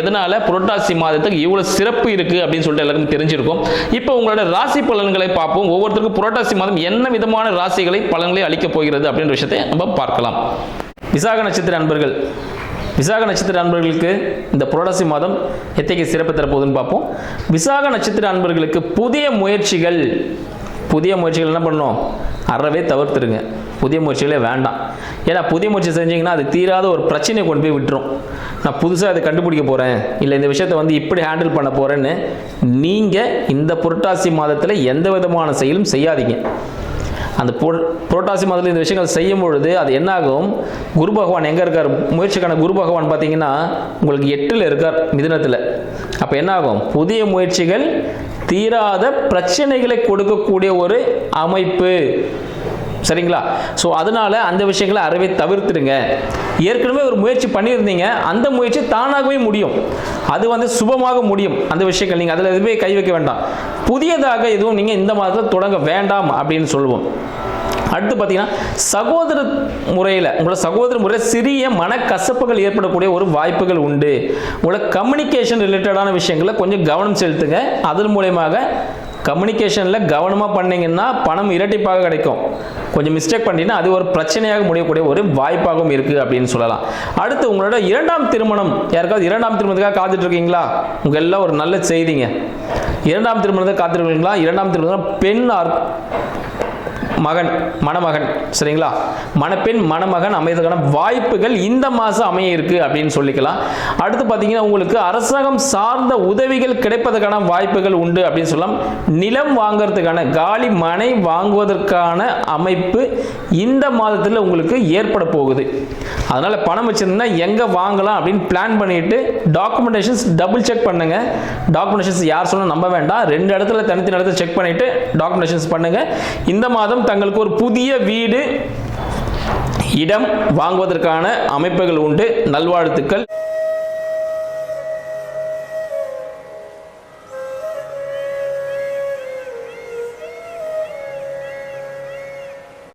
எதனால புரட்டாசி மாதத்துக்கு இவ்வளோ சிறப்பு இருக்கு அப்படின்னு சொல்லிட்டு எல்லாருக்கும் தெரிஞ்சிருக்கும். இப்போ உங்களோட ராசி பலன்களை பார்ப்போம். ஒவ்வொருத்தருக்கும் புரட்டாசி மாதம் என்ன விதமான ராசிகளை பலன்களை அளிக்கப் போகிறது அப்படின்ற விஷயத்தை நம்ம பார்க்கலாம். விசாக நட்சத்திர அன்பர்கள். விசாக நட்சத்திர அன்பர்களுக்கு இந்த புரட்டாசி மாதம் எத்தகைய சிறப்பு தரப்போகுதுன்னு பார்ப்போம். விசாக நட்சத்திர அன்பர்களுக்கு புதிய முயற்சிகள் புதிய முயற்சிகள் என்ன பண்ணணும்? அறவே தவிர்த்துருங்க. புதிய முயற்சிகளே வேண்டாம். ஏன்னா புதிய முயற்சி செஞ்சீங்கன்னா அது தீராத ஒரு பிரச்சனையை கொண்டு போய் விட்டுரும். நான் புதுசாக அதை கண்டுபிடிக்க போகிறேன் இல்லை இந்த விஷயத்தை வந்து இப்படி ஹேண்டில் பண்ண போகிறேன்னு நீங்கள் இந்த புரட்டாசி மாதத்தில் எந்த விதமான செயலும் செய்யாதீங்க. அந்த புரட்டாசி மாதத்தில் இந்த விஷயங்கள் செய்யும் பொழுது அது என்னாகும் குரு பகவான் எங்கே இருக்கார்? முயற்சிக்கான குரு பகவான் பார்த்தீங்கன்னா உங்களுக்கு எட்டில் இருக்கார் மிதுனத்தில். அப்போ என்னாகும் புதிய முயற்சிகள் தீராத பிரச்சனைகளை கொடுக்கக்கூடிய ஒரு அமைப்பு. சரிங்களா? ஸோ அதனால அந்த விஷயங்களை அறவே தவிர்த்துடுங்க. ஏற்கனவே ஒரு முயற்சி பண்ணியிருந்தீங்க. அந்த முயற்சி தானாகவே முடியும். அது வந்து சுபமாக முடியும். அந்த விஷயங்கள் நீங்கள் அதில் எதுவுமே கை வைக்க வேண்டாம். புதியதாக எதுவும் நீங்கள் இந்த மாதத்தில் தொடங்க வேண்டாம் அப்படின்னு சொல்லுவோம் அடுத்து பார்த்தீங்கன்னா சகோதர முறையில் உங்களோட சகோதர முறையில் சிறிய மனக்கசப்புகள் ஏற்படக்கூடிய ஒரு வாய்ப்புகள் உண்டு. உங்களோட கம்யூனிகேஷன் ரிலேட்டடான விஷயங்களை கொஞ்சம் கவனம் செலுத்துங்க. அதன் மூலயமாக கம்யூனிகேஷனில் கவனமாக பண்ணிங்கன்னா பணம் இரட்டிப்பாக கிடைக்கும். கொஞ்சம் மிஸ்டேக் பண்ணிட்டீங்கன்னா அது ஒரு பிரச்சனையாக முடியக்கூடிய ஒரு வாய்ப்பாகவும் இருக்குது அப்படின்னு சொல்லலாம். அடுத்து உங்களோட இரண்டாம் திருமணம் யாருக்காவது இரண்டாம் திருமணத்துக்காக காத்துட்ருக்கீங்களா? உங்கள் எல்லாம் ஒரு நல்ல செய்திங்க. இரண்டாம் திருமணத்தை காத்திருக்கீங்களா இரண்டாம் திருமணம் பெண் ஆர் மகன் மணமகன் சரிங்களா? மணப்பெண் மணமகன் அமைவதற்கான வாய்ப்புகள் இந்த மாதம் அமைய இருக்கு அப்படின்னு சொல்லிக்கலாம். அடுத்து பார்த்தீங்கன்னா உங்களுக்கு அரசாங்கம் சார்ந்த உதவிகள் கிடைப்பதற்கான வாய்ப்புகள் உண்டு அப்படின்னு சொல்லலாம். நிலம் வாங்குறதுக்கான காலி மனை வாங்குவதற்கான அமைப்பு இந்த மாதத்தில் உங்களுக்கு ஏற்பட போகுது. அதனால் பணம் வச்சிருந்தா எங்கே வாங்கலாம் அப்படின்னு பிளான் பண்ணிட்டு டாக்குமெண்டேஷன்ஸ் டபுள் செக் பண்ணுங்க. டாக்குமெண்டேஷன்ஸ் யார் சொன்னால் நம்ப வேண்டாம். ரெண்டு இடத்துல தனித்தனி இடத்துல செக் பண்ணிட்டு டாக்குமெண்டேஷன்ஸ் பண்ணுங்க. இந்த மாதம் தங்களுக்கு ஒரு புதிய வீடு இடம் வாங்குவதற்கான அமைப்புகள் உண்டு. நல்வாழ்த்துக்கள்.